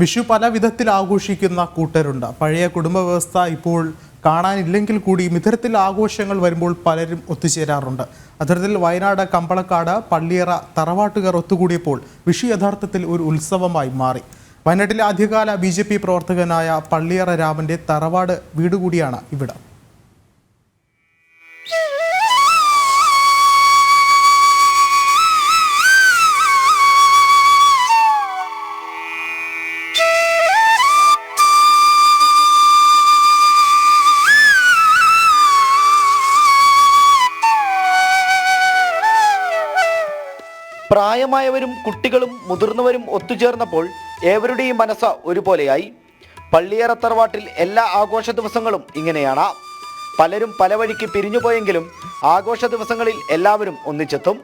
വിഷു പല വിധത്തിൽ ആഘോഷിക്കുന്ന കൂട്ടരുണ്ട്. പഴയ കുടുംബ വ്യവസ്ഥ ഇപ്പോൾ കാണാനില്ലെങ്കിൽ കൂടിയും ഇത്തരത്തിൽ ആഘോഷങ്ങൾ വരുമ്പോൾ പലരും ഒത്തുചേരാറുണ്ട്. അത്തരത്തിൽ വയനാട് കമ്പളക്കാട് പള്ളിയറ തറവാട്ടുകാർ ഒത്തുകൂടിയപ്പോൾ വിഷു യഥാർത്ഥത്തിൽ ഒരു ഉത്സവമായി മാറി. വയനാട്ടിലെ ആദ്യകാല ബി പ്രവർത്തകനായ പള്ളിയറ രാമന്റെ തറവാട് വീടുകൂടിയാണ് ഇവിടം. പ്രായമായവരും കുട്ടികളും മുതിർന്നവരും ഒത്തുചേർന്നപ്പോൾ ഏവരുടെയും മനസ്സ് ഒരുപോലെയായി. പള്ളിയേറ തറവാട്ടിൽ എല്ലാ ആഘോഷ ദിവസങ്ങളും ഇങ്ങനെയാണ്. പലരും പല വഴിക്ക് പിരിഞ്ഞുപോയെങ്കിലും ആഘോഷ ദിവസങ്ങളിൽ എല്ലാവരും ഒന്നിച്ചെത്തും.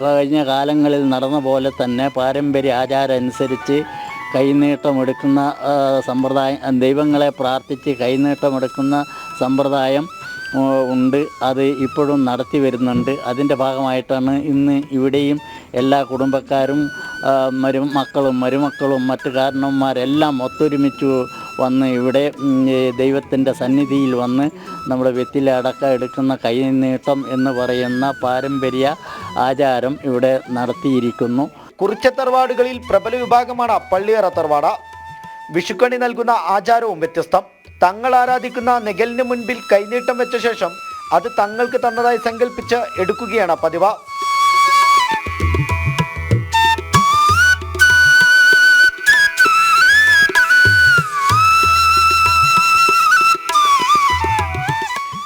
കഴിഞ്ഞ കാലങ്ങളിൽ നടന്ന പോലെ തന്നെ പാരമ്പര്യ ആചാരം അനുസരിച്ച് കൈനീട്ടമെടുക്കുന്ന സമ്പ്രദായം ദൈവങ്ങളെ പ്രാർത്ഥിച്ച് കൈനീട്ടമെടുക്കുന്ന സമ്പ്രദായം ഉണ്ട്. അത് ഇപ്പോഴും നടത്തി വരുന്നുണ്ട്. അതിന്റെ ഭാഗമായിട്ടാണ് ഇന്ന് ഇവിടെയും എല്ലാ കുടുംബക്കാരും മരുമക്കളും മരുമക്കളും മറ്റു കാരണവന്മാരെല്ലാം ഒത്തൊരുമിച്ച് വന്ന് ഇവിടെ ദൈവത്തിന്റെ സന്നിധിയിൽ വന്ന് നമ്മുടെ വെത്തിലെ അടക്കം എടുക്കുന്ന കൈനീട്ടം എന്ന് പറയുന്ന പാരമ്പര്യ ആചാരം ഇവിടെ നടത്തിയിരിക്കുന്നു. കുറിച്ച തറവാടുകളിൽ പ്രബല വിഭാഗമാണ് പള്ളിയറ തറവാട. വിഷുക്കണി നൽകുന്ന ആചാരവും വ്യത്യസ്തം. തങ്ങൾ ആരാധിക്കുന്ന നെഗലിന് മുൻപിൽ കൈനീട്ടം വെച്ച ശേഷം അത് തങ്ങൾക്ക് തന്നതായി സങ്കല്പിച്ച് എടുക്കുകയാണ് പതിവ്.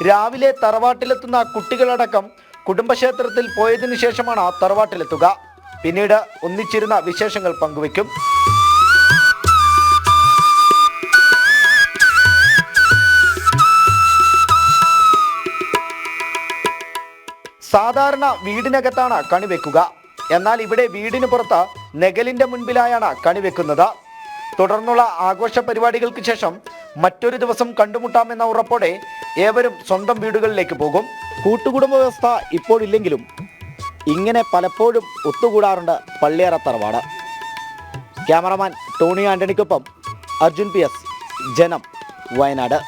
രാവിലെ തറവാട്ടിലെത്തുന്ന കുട്ടികളടക്കം കുടുംബക്ഷേത്രത്തിൽ പോയതിനു ശേഷമാണ് തറവാട്ടിലെത്തുക. പിന്നീട് ഒന്നിച്ചിരുന്ന വിശേഷങ്ങൾ പങ്കുവയ്ക്കും. സാധാരണ വീടിനകത്താണ് കണിവെക്കുക എന്നാൽ ഇവിടെ വീടിന് പുറത്ത് നെഗലിന്റെ മുൻപിലായാണ് കണിവെക്കുന്നത് തുടർന്നുള്ള ആഘോഷ പരിപാടികൾക്ക് ശേഷം മറ്റൊരു ദിവസം കണ്ടുമുട്ടാമെന്ന ഉറപ്പോടെ ഏവരും സ്വന്തം വീടുകളിലേക്ക് പോകും. കൂട്ടുകുടുംബ വ്യവസ്ഥ ഇപ്പോഴില്ലെങ്കിലും ഇങ്ങനെ പലപ്പോഴും ഒത്തുകൂടാറുണ്ട് പള്ളിയേറ തറവാട്. ക്യാമറമാൻ ടോണി ആന്റണിക്കൊപ്പം അർജുൻ പി എസ് ജനം വയനാട്.